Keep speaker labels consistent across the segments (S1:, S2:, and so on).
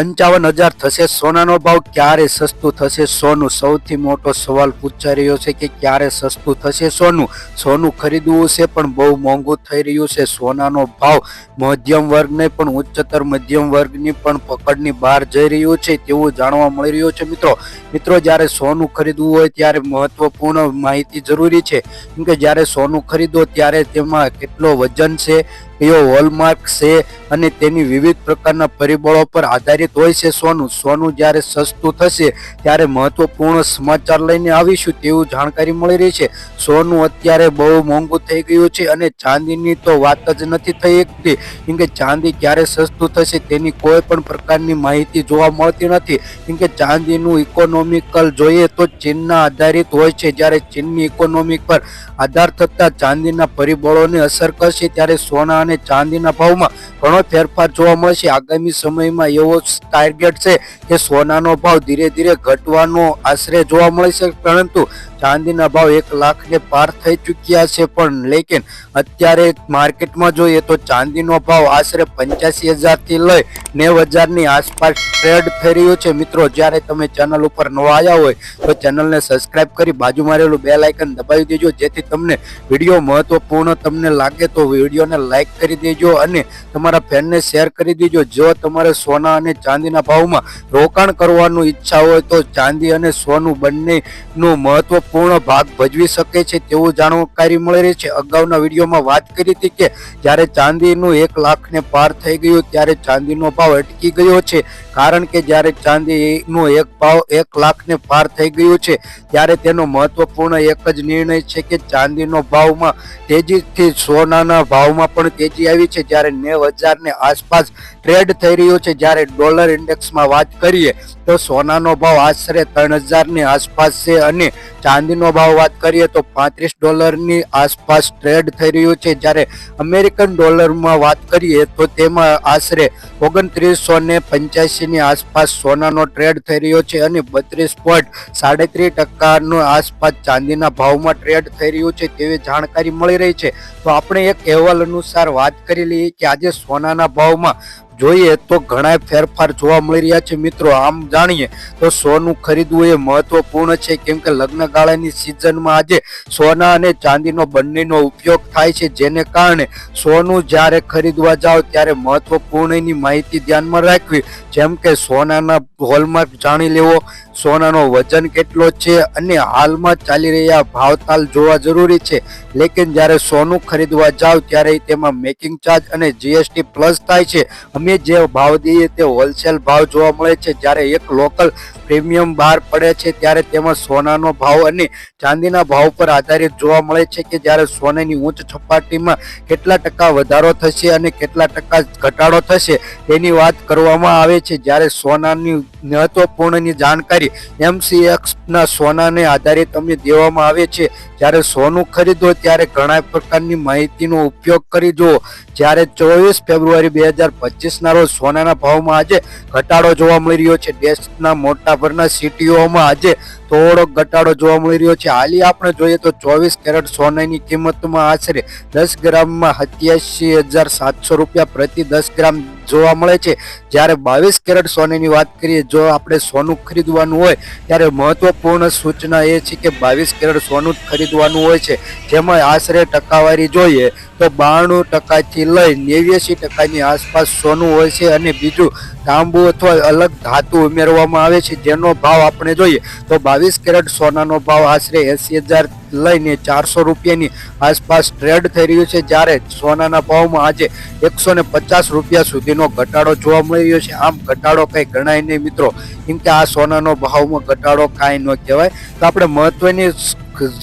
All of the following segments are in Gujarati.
S1: પંચાવન હજાર થશે. સોનાનો ભાવ ક્યારે સસ્તું થશે? સોનું, સૌથી મોટો સવાલ પૂછાઈ રહ્યો છે કે ક્યારે સસ્તું થશે સોનું? સોનું ખરીદવું છે, પણ બહુ મોંઘું થઈ રહ્યું છે. સોનાનો ભાવ મધ્યમ વર્ગને પણ ઉચ્ચતર મધ્યમ વર્ગની પણ પકડની બહાર જઈ રહ્યું છે તેવું જાણવા મળી રહ્યું છે મિત્રો. મિત્રો, જ્યારે સોનું ખરીદવું હોય ત્યારે મહત્વપૂર્ણ માહિતી જરૂરી છે. કેમ કે જ્યારે સોનું ખરીદો ત્યારે તેમાં કેટલો વજન છે કયો હોલમાર્ક છે અને તેની વિવિધ પ્રકારના પરિબળો પર આધારિત હોય છે સોનું. સોનું જ્યારે સસ્તું થશે ત્યારે મહત્વપૂર્ણ સમાચાર લઈને આવીશું તેવું જાણકારી મળી રહી છે. સોનું અત્યારે બહુ મોંઘું થઈ ગયું છે અને ચાંદીની તો વાત જ નથી થઈ શકતી કેમ કે ચાંદી ક્યારે સસ્તું થશે તેની કોઈ પણ પ્રકારની માહિતી જોવા મળતી નથી. કેમ કે ચાંદીનું ઇકોનોમિકલ જોઈએ તો ચીનના આધારિત હોય છે. જ્યારે ચીનની ઇકોનોમિક પર આધાર થતા ચાંદીના પરિબળોને અસર કરશે ત્યારે સોના અને ચાંદીના ભાવમાં ઘણો ફેરફાર જોવા મળશે. આગામી સમયમાં એવો ટાર્ગેટ છે કે સોનાનો ભાવ ધીરે ધીરે ઘટવાનો આશરે જોવા મળશે પરંતુ ચાંદીના ભાવ એક લાખને પાર થઈ ચૂક્યા છે પણ લેકિન અત્યારે માર્કેટમાં જોઈએ તો ચાંદીનો ભાવ આશરે પંચ્યાસી હજારથી લઈ નેવ હજારની આસપાસ ટ્રેડ થઈ રહ્યો છે. મિત્રો, જ્યારે તમે ચેનલ ઉપર નવા આવ્યા હોય તો ચેનલને સબસ્ક્રાઇબ કરી બાજુમાં રહેલું બે લાઇકન દબાવી દેજો, જેથી તમને વીડિયો મહત્વપૂર્ણ તમને લાગે તો વિડીયોને લાઇક કરી દેજો અને તમારા ફેનને શેર કરી દેજો. જો તમારે સોના અને ચાંદીના ભાવમાં રોકાણ કરવાનું ઈચ્છા હોય તો ચાંદી અને સોનું બંનેનો મહત્વપૂર્ણ ભાગ ભજવી શકે છે તેવું જાણકારી મળી રહી છે. અગાઉના વિડીયોમાં વાત કરી હતી કે જ્યારે ચાંદીનું એક લાખને પાર થઈ ગયું ત્યારે ચાંદીનો ભાવ અટકી ગયો છે. કારણ કે જ્યારે ચાંદીનો એક ભાવ એક લાખને પાર થઈ ગયું છે ત્યારે તેનો મહત્વપૂર્ણ એક જ નિર્ણય છે કે ચાંદીનો ભાવમાં તેજીથી સોનાના ભાવમાં પણ તેજી આવી છે. જ્યારે નેવ હજારની આસપાસ ટ્રેડ થઈ રહ્યો છે. જ્યારે ડોલર ઇન્ડેક્સમાં વાત કરીએ તો સોનાનો ભાવ આશરે ત્રણ હજારની આસપાસ છે અને ચાંદીનો ભાવ વાત કરીએ તો પાંત્રીસ ડોલરની આસપાસ ટ્રેડ થઈ રહ્યું છે. જ્યારે અમેરિકન ડોલરમાં વાત કરીએ તો તેમાં આશરે ઓગણત્રીસો ને પંચ્યાસીની આસપાસ સોનાનો ટ્રેડ થઈ રહ્યો છે અને બત્રીસ પોઈન્ટ સાડત્રીસ ટકાનો આસપાસ ચાંદીના ભાવમાં ટ્રેડ થઈ રહ્યું છે તેવી જાણકારી મળી રહી છે. તો આપણે એક અહેવાલ અનુસાર વાત કરી લઈએ કે આજે સોનાના ભાવમાં જોઈએ તો ઘણા ફેરફાર જોવા મળી રહ્યા છે મિત્રો. આમ જાણીએ તો સોનું ખરીદવું એ મહત્વપૂર્ણ છે. કેમ કે લગ્ન ગાળાની સિઝનમાં આજે સોના અને ચાંદીનો બંનેનો ઉપયોગ થાય છે. જેને કારણે સોનું જ્યારે ખરીદવા જાઓ ત્યારે મહત્વપૂર્ણની માહિતી ધ્યાનમાં રાખવી. જેમ કે સોનાના હોલમાર્ક જાણી લેવો, સોનાનો વજન કેટલો છે અને હાલમાં ચાલી રહ્યા ભાવતાલ જોવા જરૂરી છે. લેકિન જ્યારે સોનું ખરીદવા જાઓ ત્યારે તેમાં મેકિંગ ચાર્જ અને જીએસટી પ્લસ થાય છે. અમે જે ભાવ દઈએ તે હોલસેલ ભાવ જોવા મળે છે. જ્યારે એક લોકલ પ્રીમિયમ બહાર પડે છે ત્યારે તેમાં સોનાનો ભાવ અને ચાંદીના ભાવ પર આધારિત જોવા મળે છે કે જ્યારે સોનાની ઉચ્ચ સપાટીમાં કેટલા ટકા વધારો થશે અને કેટલા ટકા ઘટાડો થશે તેની વાત કરવામાં આવે છે. જ્યારે સોનાની મહત્વપૂર્ણની જાણકારી એમસીએક્સના સોનાને આધારિત અમને દેવામાં આવે છે. જ્યારે સોનું ખરીદો ત્યારે ઘણા પ્રકારની માહિતીનો ઉપયોગ કરી જુઓ. જ્યારે ચોવીસ ફેબ્રુઆરી બે હજાર પચીસના રોજ સોનાના ભાવમાં આજે ઘટાડો જોવા મળી રહ્યો છે. દેશના મોટાભાગના સિટીઓમાં આજે થોડો ઘટાડો જોવા મળી રહ્યો છે. હાલી આપણે જોઈએ તો ચોવીસ કેરેટ સોનાની કિંમતમાં આશરે દસ ગ્રામમાં સત્યાસી હજાર સાતસો રૂપિયા પ્રતિ દસ ગ્રામ જોવા મળે છે. જ્યારે બાવીસ કેરેટ સોનાની વાત કરીએ, જો આપણે સોનું ખરીદવાનું હોય, ત્યારે મહત્વપૂર્ણ સૂચના એ છે કે બાવીસ કેરેટ સોનું ખરીદવાનું હોય છે. જેમાં આશરે ટકાવારી જોઈએ તો બાણું ટકાથી લઈ નેવ્યાસી ટકાની આસપાસ સોનું હોય છે અને બીજું તાંબુ અથવા અલગ ધાતુ ઉમેરવામાં આવે છે, જેનો ભાવ આપણે જોઈએ તો બાવીસ કેરેટ સોનાનો ભાવ આશરે એસી હજાર લઈને ચારસો રૂપિયાની આસપાસ ટ્રેડ થઈ રહ્યું છે, જ્યારે સોનાના ભાવમાં આજે એકસો ને પચાસ રૂપિયા સુધીનો ઘટાડો જોવા મળી રહ્યો છે. આમ ઘટાડો કંઈ ગણાય નહીં મિત્રો. કેમ કે આ સોનાનો ભાવમાં ઘટાડો કાંઈ ન કહેવાય. તો આપણે મહત્વની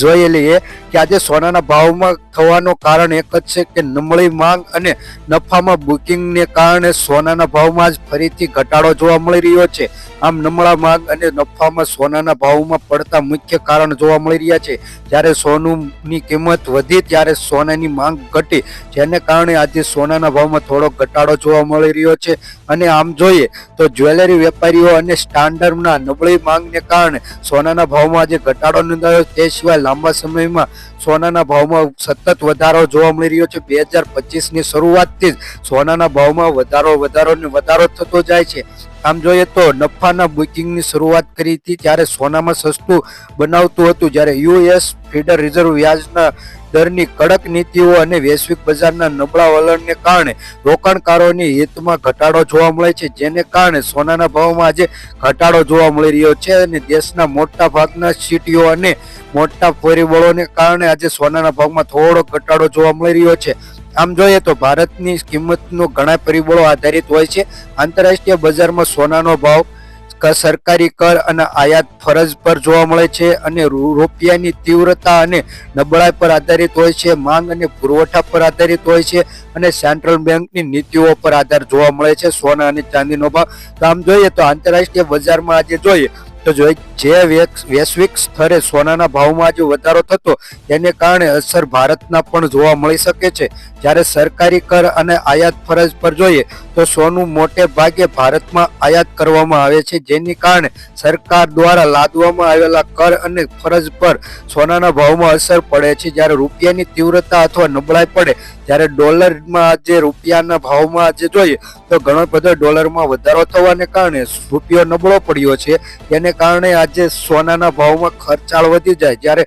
S1: જોઈ લઈએ કે આજે સોનાના ભાવમાં થવાનું કારણ એક જ છે કે નબળી માંગ અને નફામાં બુકિંગને કારણે સોનાના ભાવમાં જ ફરીથી ઘટાડો જોવા મળી રહ્યો છે. આમ નબળા માંગ અને નફામાં સોનાના ભાવમાં પડતા મુખ્ય કારણ જોવા મળી રહ્યા છે. જ્યારે સોનુની કિંમત વધી ત્યારે સોનાની માંગ ઘટી, જેને કારણે આજે સોનાના ભાવમાં થોડો ઘટાડો જોવા મળી રહ્યો છે. અને આમ જોઈએ તો જ્વેલરી વેપારીઓ અને સ્ટાન્ડર્ડના નબળી માંગને કારણે સોનાના ભાવમાં આજે ઘટાડો નોંધાયો. તે સિવાય લાંબા સમયમાં સોનાના ભાવમાં સતત સતત વધારો જોવા મળી રહ્યો છે. બે હજાર પચીસની શરૂઆતથી જ સોનાના ભાવમાં વધારો વધારો ને વધારો થતો જાય છે. આમ જોઈએ તો નફાના બુકિંગની શરૂઆત કરી હતી ત્યારે સોનામાં સસ્તું બનાવતું હતું. જ્યારે યુએસ ફેડરલ રિઝર્વ વ્યાજના દરની કડક નીતિઓ અને વૈશ્વિક બજારના નબળા વલણને કારણે રોકાણકારોની હિતમાં ઘટાડો જોવા મળે છે, જેને કારણે સોનાના ભાવમાં આજે ઘટાડો જોવા મળી રહ્યો છે અને દેશના મોટા ભાગના સિટીઓ અને મોટા પરિબળોને કારણે આજે સોનાના ભાવમાં થોડો ઘટાડો જોવા મળી રહ્યો છે. આમ જોઈએ તો ભારતની કિંમતનો ઘણા પરિબળો આધારિત હોય છે. આંતરરાષ્ટ્રીય બજારમાં સોનાનો ભાવ સરકારી કર અને આયાત ફરજ પર જોવા મળે છે અને રૂપિયાની તીવ્રતા અને નબળાઈ પર આધારિત હોય છે, માંગ અને પુરવઠા પર આધારિત હોય છે અને સેન્ટ્રલ બેંકની નીતિઓ પર આધાર જોવા મળે છે. સોના અને ચાંદીનો ભાવ. તો આમ જોઈએ તો આંતરરાષ્ટ્રીય બજારમાં આજે જોઈએ તો જો જે વેક- વૈશ્વિક સ્તરે સોનાના ભાવમાં આજે વધારો થતો, તેને કારણે અસર ભારતના પણ જોવા મળી શકે છે. જ્યારે સરકારી કર અને આયાત ફરજ પર જોઈએ, તો સોનું મોટે ભાગે ભારતમાં આયાત કરવામાં આવે છે. જેની કારણે સરકાર દ્વારા લાદવામાં આવેલા કર અને ફરજ પર સોનાના ભાવમાં અસર પડે છે. જ્યારે રૂપિયાની તીવ્રતા અથવા નબળાઈ પડે જ્યારે ડોલરમાં આજે રૂપિયાના ભાવમાં આજે જોઈએ, તો ઘણો બધો ડોલરમાં વધારો થવાને કારણે રૂપિયો નબળો પડ્યો છે. તેને કારણે આજે સોનાના ભાવમાં ખર્ચાળ વધી જાય. જ્યારે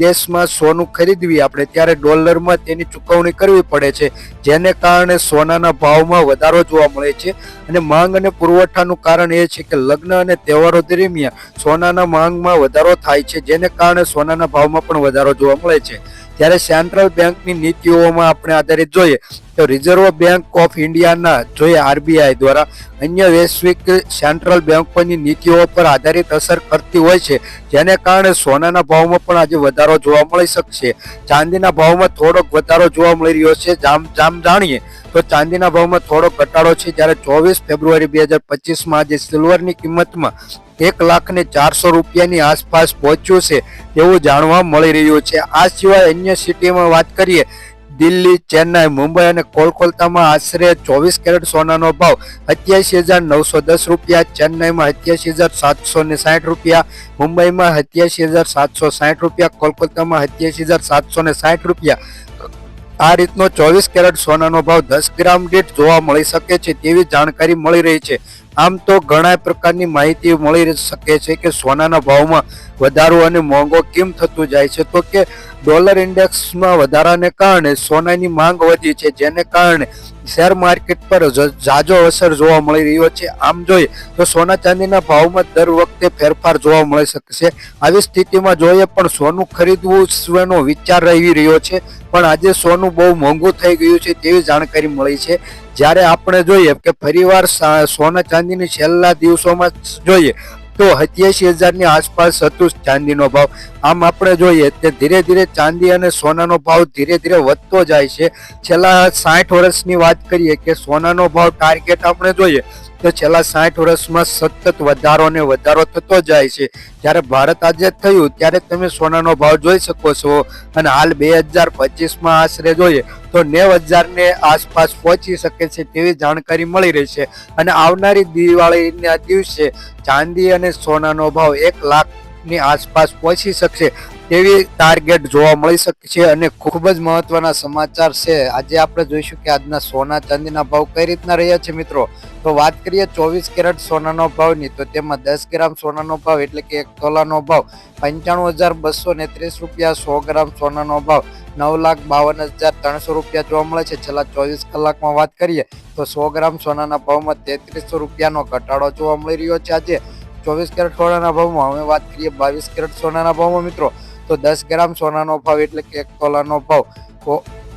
S1: દેશમાં સોનું ખરીદવી આપણે ત્યારે ડોલરમાં તેની ચૂકવણી કરવી પડે છે, જેને કારણે સોનાના ભાવમાં વધારો જોવા મળે છે. અને માંગ અને પુરવઠાનું કારણ એ છે કે લગ્ન અને તહેવારો દરમિયાન સોનાના માંગમાં વધારો થાય છે, જેને કારણે સોનાના ભાવમાં પણ વધારો જોવા મળે છે. ત્યારે સેન્ટ્રલ બેંકની નીતિઓમાં આપણે આધારિત જોઈએ તો રિઝર્વ બેંક ઓફ ઇન્ડિયાના જોઈએ આરબીઆઈ દ્વારા અન્ય વૈશ્વિક સેન્ટ્રલ બેંકોની નીતિઓ પર આધારિત અસર કરતી હોય છે. જેને કારણે સોનાના ભાવમાં પણ આજે વધારો જોવા મળી શકશે. ચાંદીના ભાવમાં થોડોક વધારો જોવા મળી રહ્યો છે. જામ જામ જાણીએ તો ચાંદીના ભાવમાં થોડો ઘટાડો છે. જ્યારે ચોવીસ ફેબ્રુઆરી બે હજાર પચીસમાં આજે સિલ્વરની કિંમતમાં એક લાખ ને ચારસો રૂપિયાની આસપાસ પહોંચ્યું છે, એવું જાણવા મળી રહ્યું છે. આ સિવાય અન્ય સિટીમાં વાત કરીએ દિલ્હી, ચેન્નાઈ, મુંબઈ અને કોલકાતામાં આશરે ચોવીસ કેરેટ સોનાનો ભાવ સત્યાસી હજાર નવસો દસ રૂપિયા, ચેન્નાઈમાં સત્યાસી હજાર સાતસો ને સાઠ રૂપિયા, મુંબઈમાં સત્યાસી હજાર સાતસો સાઠ રૂપિયા, કોલકાતામાં સત્યાસી હજાર સાતસો ને સાઠ રૂપિયા આ રીતનો ચોવીસ કેરેટ સોનાનો ભાવ દસ ગ્રામ દીઠ જોવા મળી શકે છે તેવી જાણકારી મળી રહી છે. આમ તો ઘણા પ્રકારની માહિતી મળી શકે છે કે સોનાના ભાવમાં વધારો અને મોંઘો કેમ થતું જાય છે? તો કે ડોલર ઇન્ડેક્સમાં વધારાને કારણે સોનાની માંગ વધી છે, જેને કારણે શેર માર્કેટ પર જાજો અસર જોવા મળી રહ્યો છે. આમ જોઈએ તો સોના ચાંદીના ભાવમાં દર વખતે ફેરફાર જોવા મળી શકશે આવી સ્થિતિમાં જોઈએ પણ સોનું ખરીદવું વિચાર રહી રહ્યો છે? પણ આજે સોનું બહુ મોંઘું થઈ ગયું છે તેવી જાણકારી મળી છે. જ્યારે આપણે જોઈએ કે ફરીવાર સોના ચાંદીની છેલ્લા દિવસોમાં જોઈએ તો સત્યાસી હજારની આસપાસ હતું ચાંદીનો ભાવ. આમ આપણે જોઈએ તે ધીરે ધીરે ચાંદી અને સોનાનો ભાવ ધીરે ધીરે વધતો જાય છે. છેલ્લા સાઠ વર્ષની વાત કરીએ કે સોનાનો ભાવ ટાર્ગેટ આપણે જોઈએ તો છેલ્લા સાઠ વર્ષમાં સતત વધારો ને વધારો થતો જાય છે. જ્યારે ભારત આઝાદ થયું, ત્યારે તમે સોનાનો ભાવ જોઈ શકો છો. અને હાલ બે હજાર પચીસમાં આશરે જોઈએ, તો નેવ હજારને આસપાસ પહોંચી શકે છે તેવી જાણકારી મળી રહી છે. અને આવનારી દિવાળીના દિવસે ચાંદી અને સોનાનો ભાવ એક લાખની આસપાસ પહોંચી શકશે. તેવી ટાર્ગેટ જોવા મળી શકે છે અને ખૂબ જ મહત્વના સમાચાર છે. આજે આપણે જોઈશું કે આજના સોના ચાંદીના ભાવ કઈ રીતના રહ્યા છે મિત્રો? તો વાત કરીએ ચોવીસ કેરેટ સોનાનો ભાવની, તો તેમાં દસ ગ્રામ સોનાનો ભાવ એટલે કે એક તોલાનો ભાવ, પંચાણું હજાર બસો ને ત્રીસ રૂપિયા, સો ગ્રામ સોનાનો ભાવ, નવ લાખ બાવન હજાર ત્રણસો રૂપિયા જોવા મળે છે. છેલ્લા ચોવીસ કલાકમાં વાત કરીએ તો સો ગ્રામ સોનાના ભાવમાં તેત્રીસો રૂપિયાનો ઘટાડો જોવા મળી રહ્યો છે. આજે ચોવીસ કેરેટ સોનાના ભાવમાં, હવે વાત કરીએ બાવીસ કેરેટ સોનાના ભાવમાં મિત્રો. તો દસ ગ્રામ સોનાનો ભાવ એટલે કે એક તોલાનો ભાવ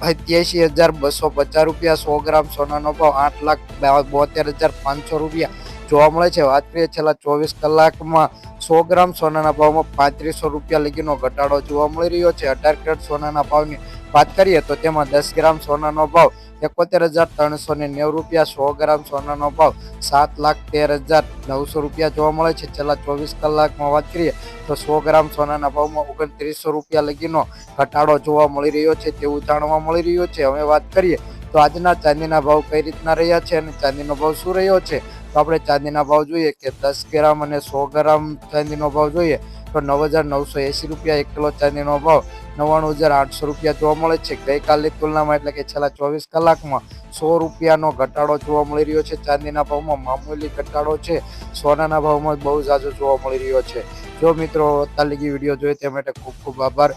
S1: સત્યાસી હજાર બસો પચાસ રૂપિયા, સો ગ્રામ સોનાનો ભાવ આઠ લાખ બોતેર હજાર પાંચસો રૂપિયા. જોવા મળે છે, વાત કરીએ છેલ્લા ચોવીસ કલાકમાં સો ગ્રામ સોનાના ભાવમાં પાંત્રીસો રૂપિયા લગીનો ઘટાડો જોવા મળી રહ્યો છે. અઢાર કેરેટ સોનાના ભાવની વાત કરીએ તો તેમાં દસ ગ્રામ સોનાનો ભાવ એકોતેર હજાર ત્રણસો ને નેવું રૂપિયા, સો ગ્રામ સોનાનો ભાવ સાત લાખ તેર હજાર નવસો રૂપિયા જોવા મળે છે. છેલ્લા ચોવીસ કલાકમાં વાત કરીએ તો સો ગ્રામ સોનાના ભાવમાં ઓગણત્રીસો રૂપિયા લગીનો ઘટાડો જોવા મળી રહ્યો છે તેવું જાણવા મળી રહ્યું છે. હવે વાત કરીએ તો આજના ચાંદીના ભાવ કઈ રીતના રહ્યા છે અને ચાંદીનો ભાવ શું રહ્યો છે? તો આપણે ચાંદીના ભાવ જોઈએ કે દસ ગ્રામ અને સો ગ્રામ ચાંદીનો ભાવ જોઈએ તો નવ હજાર નવસો એંસી રૂપિયા એક કિલો ચાંદીનો ભાવ નવ્વાણું હજાર આઠસો રૂપિયા જોવા મળે છે. ગઈકાલની તુલનામાં એટલે કે છેલ્લા ચોવીસ કલાકમાં સો રૂપિયાનો ઘટાડો જોવા મળી રહ્યો છે. ચાંદીના ભાવમાં મામૂલી ઘટાડો છે. સોનાના ભાવમાં બહુ ઝાઝો જોવા મળી રહ્યો છે. જો મિત્રો તાલીગી વીડિયો જોઈએ તે માટે ખૂબ ખૂબ આભાર.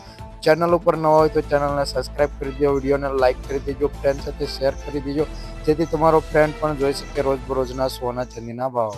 S1: ચેનલ ઉપર ન હોય તો ચેનલને સબસ્ક્રાઇબ કરી દો વિડીયોને લાઇક કરી દેજો ફ્રેન્ડ સાથે શેર કરી દેજો. જેથી તમારો ફ્રેન્ડ પણ જોઈ શકે રોજબરોજના સોના ચાંદીના ભાવ.